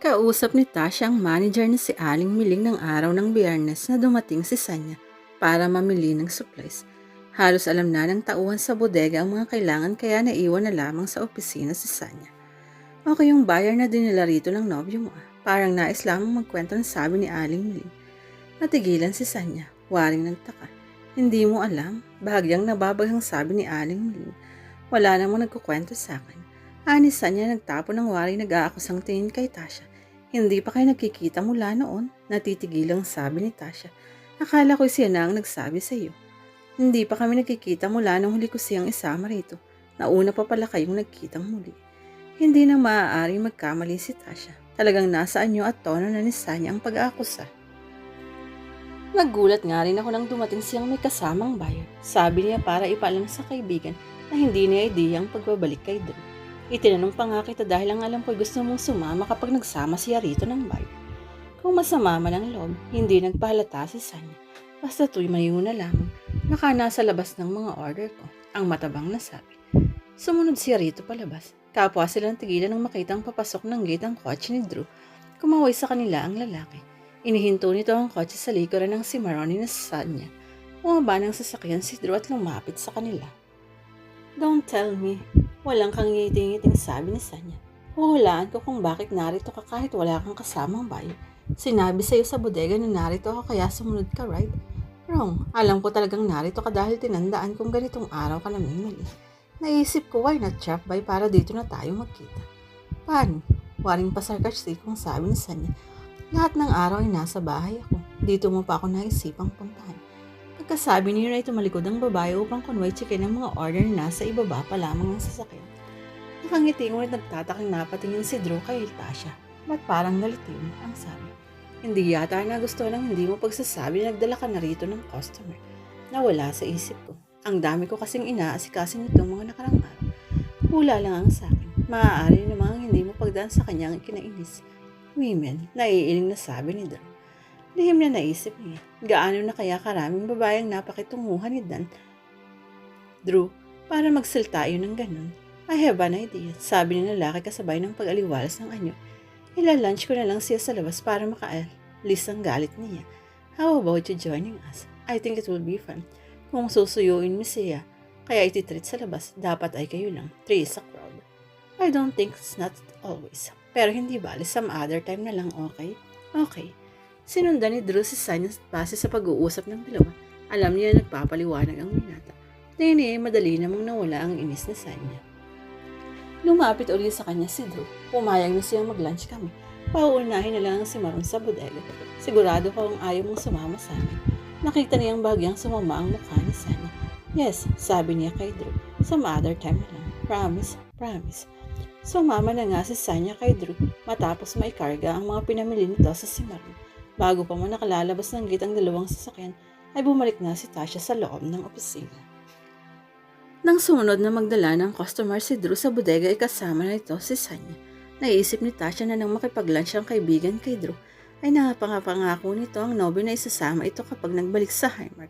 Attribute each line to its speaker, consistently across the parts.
Speaker 1: Kausap ni Tasha ang manager na si Aling Miling ng araw ng biyernes na dumating si Sanya para mamili ng supplies. Halos alam na ng tauhan sa bodega ang mga kailangan kaya naiwan na lamang sa opisina si Sanya. Okay yung buyer na dinala rito ng nobyo mo ah. Parang nais lamang magkwento ng sabi ni Aling Miling. Natigilan si Sanya, waring nagtaka. Hindi mo alam, bahagyang nababaghang sabi ni Aling Miling. Wala namang nagkukwento sa akin. Ani Sanya nagtapo ng waring nag-aakusang tingin kay Tasha. Hindi pa kayo nagkikita mula noon, natitigilang sabi ni Tasha. Akala ko siya na ang nagsabi sa iyo. Hindi pa kami nagkikita mula nung huli ko siyang isama rito. Nauna pa pala kayong nagkitang muli. Hindi na maaaring magkamali si Tasha. Talagang nasa anyo at tono na ni Sanya ang pag-aakusa. Naggulat nga rin ako nang dumating siyang may kasamang buyer. Sabi niya para ipaalam sa kaibigan na hindi niya idea ang pagbabalik kay Drew. Itinanong pa nga kita dahil ang alam ko'y gusto mong sumama kapag nagsama siya rito ng buyer. Kung masama man ang loob, hindi nagpahalata si Sanya. Basta tuy mayo na lamang, naka nasa labas ng mga order ko, ang matabang nasabi. Sumunod siya rito palabas. Kapwa silang tigilan nang makitang papasok ng gate ang kotse ni Drew. Kumaway sa kanila ang lalaki. Inihinto nito ang kotse sa likuran ng si Maroni na Sanya. Bumaba ng sasakyan si Drew at lumapit sa kanila. Don't tell me, Walang kang ngiting-ngiting sabi ni Sanya. Huhulaan ko kung bakit narito ka kahit wala kang kasamang bayo. Sinabi sa'yo sa bodega na narito ako kaya sumunod ka, right? Wrong. Alam ko talagang narito ka dahil tinandaan kong ganitong araw ka namimili. Naisip ko why not trap by para dito na tayo magkita. Paano? Waring pasarkastik kong sabi ni Sanya. Lahat ng araw ay nasa bahay ako. Dito mo pa ako naisipang puntahan. Pagkasabi niyo na tumalikod ang babae upang kunway chicken ang mga order na nasa ibaba pa lamang ng sasakyan. Nakangiti ngunit nagtatakang napatingin si Drew kay Tasha. Ba't parang nalitin ang sabi? Hindi yata na gusto lang hindi mo pagsasabi na nagdala ka na rito ng customer. Nawala sa isip ko. Ang dami ko kasing inaasikasin nitong mga nakarang araw. Hula lang ang sa akin. Maaari namang hindi mo pagdaan sa kanyang kinainis. Women, naiiling na sabi ni Drew. Lihim na naisip niya, gaano na kaya karaming babayang napakitunguhan ni Dan. Drew, para magsalta yun ng ganun. I have an idea, sabi ni lalaki kasabay ng pag-aliwalas ng anyo. Ila-lunch ko na lang siya sa labas para makaalis ang galit niya. How about you joining us? I think it will be fun. Kung susuyuin mo siya, kaya ititreat sa labas, dapat ay kayo lang. Three is a crowd. I don't think it's not always. Pero hindi bali, some other time na lang, okay? Okay. Sinundan ni Drew si Sanya base sa pag-uusap ng dalawa. Alam niya na nagpapaliwanag ang binata. Tingin niya madali namang nawala ang inis ni Sanya. Lumapit uli sa kanya si Drew. Pumayag na siyang mag-lunch kami. Pauunahin na lang si Maron sa bodega. Sigurado ko ang ayaw mong sumama sa amin. Nakita niyang bagyang sumama ang mukha ni Sanya. Yes, sabi niya kay Drew. Some other time na lang. Promise, promise. Sumama na nga si Sanya kay Drew matapos maikarga ang mga pinamili nito sa si. Bago pa man nakalalabas ng gate ang dalawang sasakyan, ay bumalik na si Tasha sa loob ng opisina. Nang sumunod na magdala ng customer si Drew sa bodega ay kasama na ito si Sanya. Naisip ni Tasha na nang makipag-lunch ang kaibigan kay Drew, ay napangapangako nito ang nobyo na isasama ito kapag nagbalik sa Highmark.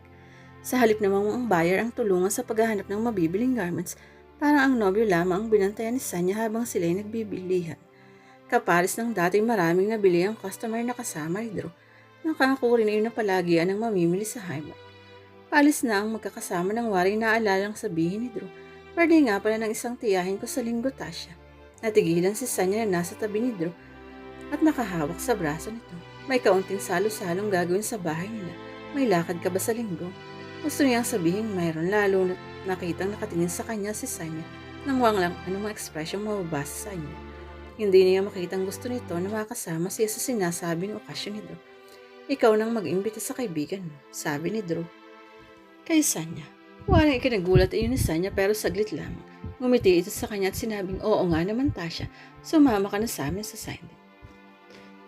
Speaker 1: Sa halip namang ang buyer ang tulungan sa paghahanap ng mabibiling garments, parang ang nobyo lamang ang binantayan ni Sanya habang sila ay nagbibilihan. Kaparis ng dating maraming nabili ang customer na kasama ni Drew, Nakako rin na palagian ng mamimili sa Highmark. Palis na ang magkakasama ng waring naalalang sabihin ni Drew. Pwede nga pala ng isang tiyahin ko sa linggo Tasha. Natigilan si Sanya na nasa tabi ni Drew at nakahawak sa braso nito. May kaunting salo-salong gagawin sa bahay nila. May lakad ka ba sa linggo? Gusto niyang sabihin mayroon lalo na nakitang nakatingin sa kanya si Sanya nang wang lang anumang ekspresyon mababasa sa inyo. Hindi niya makitang gusto nito na makasama siya sa sinasabing okasyon ni Drew. Ikaw nang mag-imbita sa kaibigan mo, sabi ni Drew. Kay Sanya. Walang ikinagulat iyon ni Sanya pero saglit lamang. Ngumiti ito sa kanya at sinabing, oo nga naman Tasha, sumama ka na sa amin sa sign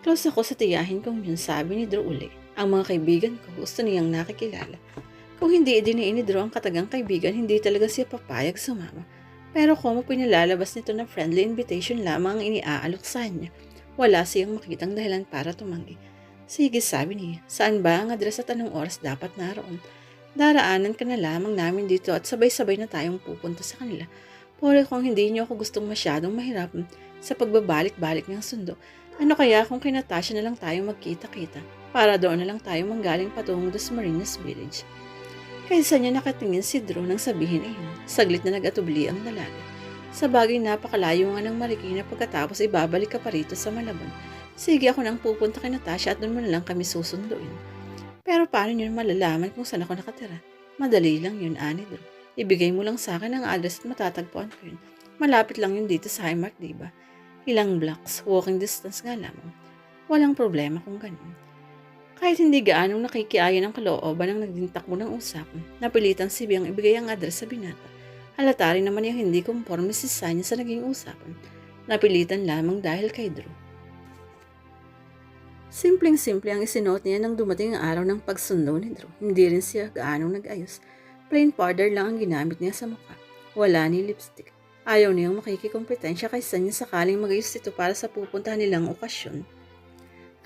Speaker 1: Close ako sa tiyahin kong yun, sabi ni Drew uli. Ang mga kaibigan ko gusto niyang nakikilala. Kung hindi idiniin ni Drew ang katagang kaibigan, hindi talaga siya papayag sumama. Pero kung pinalalabas nito na friendly invitation lamang ang iniaalok sa kanya, wala siyang makitang dahilan para tumanggi. Sige, sabi niya. Saan ba ang address at anong oras dapat naroon? Daraanan ka na lamang namin dito at sabay-sabay na tayong pupunta sa kanila. Pore kung hindi niyo ako gustong masyadong mahirapan, sa pagbabalik-balik niyang sundo. Ano kaya kung kina Tasha na lang tayo magkita-kita para doon na lang tayo manggaling patungong Dos Marinas Village. Kaysa niya nakatingin si Drew nang sabihin iyon, saglit na nag-atubli ang dalaga. Sa bagay napakalayo nga ng Marikina pagkatapos ibabalik ka pa rito sa Malabon. Sige ako nang pupunta kay Natasha at doon mo na lang kami susunduin. Pero paano niyo malalaman kung saan ako nakatira? Madali lang yun, ani Drew. Ibigay mo lang sa akin ang address at matatagpuan ko yun. Malapit lang yun dito sa Highmark, di ba? Ilang blocks, walking distance nga lamang. Walang problema kung ganun. Kahit hindi gaanong nakikiayan ang kalooban ng nagdintak mo ng usapan, napilitan si Biang ibigay ang address sa binata. Halata rin naman yung hindi conforme si Sanya sa naging usapan. Napilitan lamang dahil kay Drew. Simpleng-simple ang isinuot niya nang dumating ang araw ng pagsundo ni Drew. Hindi rin siya gaanong nag-ayos. Plain powder lang ang ginamit niya sa mukha. Wala ni lipstick. Ayaw niyang makikikompetensya kay Sanya sakaling mag-ayos ito para sa pupuntahan nilang okasyon.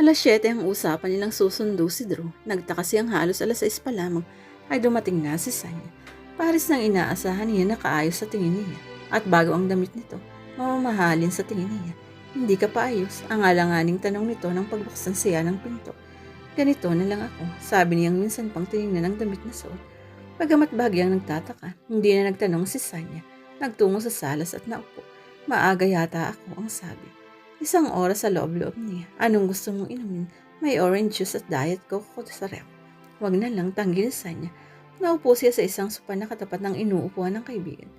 Speaker 1: Alas 7 ang usapan nilang susundo si Drew. Nagtaka siyang halos alas 6 pa lamang ay dumating na si Sanya. Paris nang inaasahan niya nakaayos sa tingin niya. At bago ang damit nito, mamamahalin sa tingin niya. Hindi ka pa ayos, ang alanganing tanong nito nang pagbuksan siya ng pinto. Ganito na lang ako, sabi niyang minsan pang tinignan ng damit na suot. Pagamat bagyang nagtataka, hindi na nagtanong si Sanya. Nagtungo sa salas at naupo. Maaga yata ako ang sabi. Isang oras sa loob-loob niya. Anong gusto mong inumin? May orange juice at diet coke ko sa ref. Wag na lang tanggil sa niya. Naupo siya sa isang sopa na katapat ng inuupuan ng kaibigan.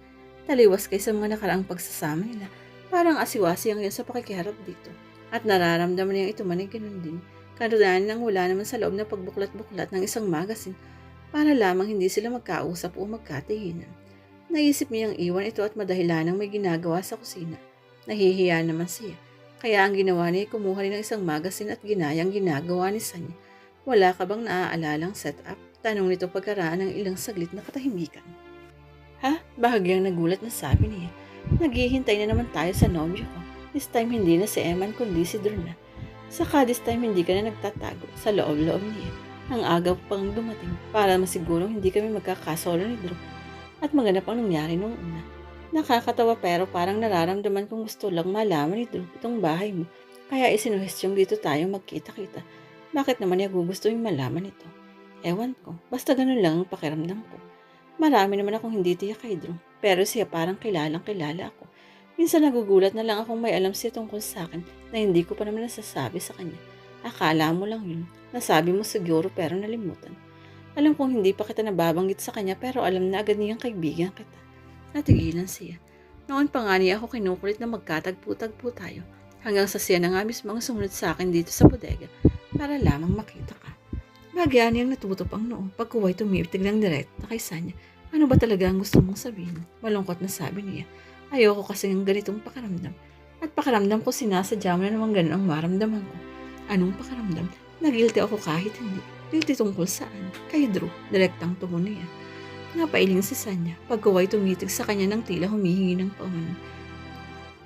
Speaker 1: Taliwas kay sa mga nakaraang pagsasama nila. Parang asiwasi ang yun sa pakikiharap dito. At nararamdaman niyang ito man ay ganun din. Karudahan nang wala naman sa loob na pagbuklat-buklat ng isang magasin para lamang hindi sila magkausap o magkatihinan. Naisip niyang iwan ito at madahilanang may ginagawa sa kusina. Nahihiya naman siya. Kaya ang ginawa niya ay kumuha rin ng isang magasin at ginayang ginagawa ni Sanya. Wala ka bang naaalalang setup? Tanong nito pagkaraan ng ilang saglit na katahimikan. Ha? Bahagyang nagulat na sabi niya. Naghihintay na naman tayo sa nobyo ko. This time hindi na si Eman kundi si Druna. Saka this time hindi ka na nagtatago sa loob-loob niya. Ang agaw pang dumating para masigurong hindi kami magkakasolo ni Drew at maganap ang nangyari nung una. Nakakatawa pero parang nararamdaman kong gusto lang malaman ni Drew itong bahay mo. Kaya isinuhestyong dito tayo magkita-kita. Bakit naman niya gugustuhin malaman ito? Ewan ko, basta ganun lang ang pakiramdam ko. Marami naman akong hindi tiyak kay Drew, pero siya parang kilalang kilala ako. Minsan nagugulat na lang akong may alam siya tungkol sa akin na hindi ko pa naman nasasabi sa kanya. Akala mo lang yun. Nasabi mo siguro pero nalimutan. Alam kong hindi pa kita nababanggit sa kanya pero alam na agad niyang kaibigan kita. Natigilan siya. Noon pa nga niya ako kinukulit na magkatagpo-tagpo tayo. Hanggang sa siya na nga mismo ang sumunod sa akin dito sa bodega para lamang makita ka. Bagya niyang natutop ang noo pagkuway tumitig ng direkta kay Sanya. Ano ba talaga ang gusto mong sabihin? Malungkot na sabi niya. Ayoko kasi ng ganitong pakaramdam. At pakaramdam ko sinasadya mo na naman ganun ang maramdaman ko. Anong pakaramdam? Nagilty ako kahit hindi. Guilty tungkol saan? Kay Drew, direktang tungo niya. Napailing si Sanya, pagkuway tumitig sa kanya ng tila humihingi ng pauman.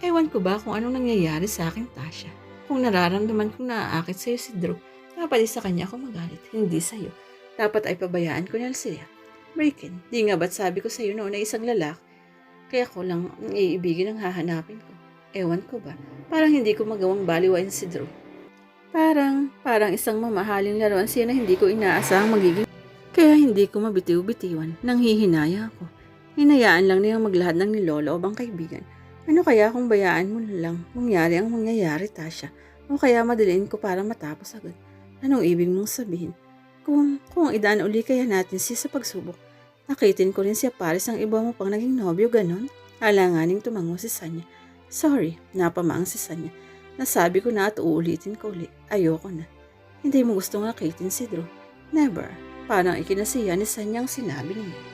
Speaker 1: Ewan ko ba kung anong nangyayari sa akin, Tasha. Kung nararamdaman kong naaakit sa'yo si Drew, dapat sa kanya ako magalit, hindi sa'yo. Dapat ay pabayaan ko na siya. Breakin, di nga ba't sabi ko sa'yo noon na isang lalak? Kaya ko lang ang iibigin ang hahanapin ko. Ewan ko ba, parang hindi ko magawang baliwain si Drew. Parang, parang isang mamahaling laruan siya na hindi ko inaasahang magiging. Kaya hindi ko mabitiw-bitiwan nang hihinaya ako. Hinayaan lang niyang maglahad ng niloloob ang kaibigan. Ano kaya kung bayaan mo lang mangyari ang mangyayari, Tasha? O kaya madaliin ko para matapos agad? Anong ibig mong sabihin? Kung, kung idaan uli kaya natin siya sa pagsubok, nakitin ko rin siya pares ang iba mo pang naging nobyo, ganon? Alanganing tumango si Sanya. Sorry, napamaang si Sanya. Nasabi ko na at uulitin ko uli. Ayoko na. Hindi mo gustong nakitin si Drew. Never. Parang ikinasiya ni Sanya ang sinabi niya.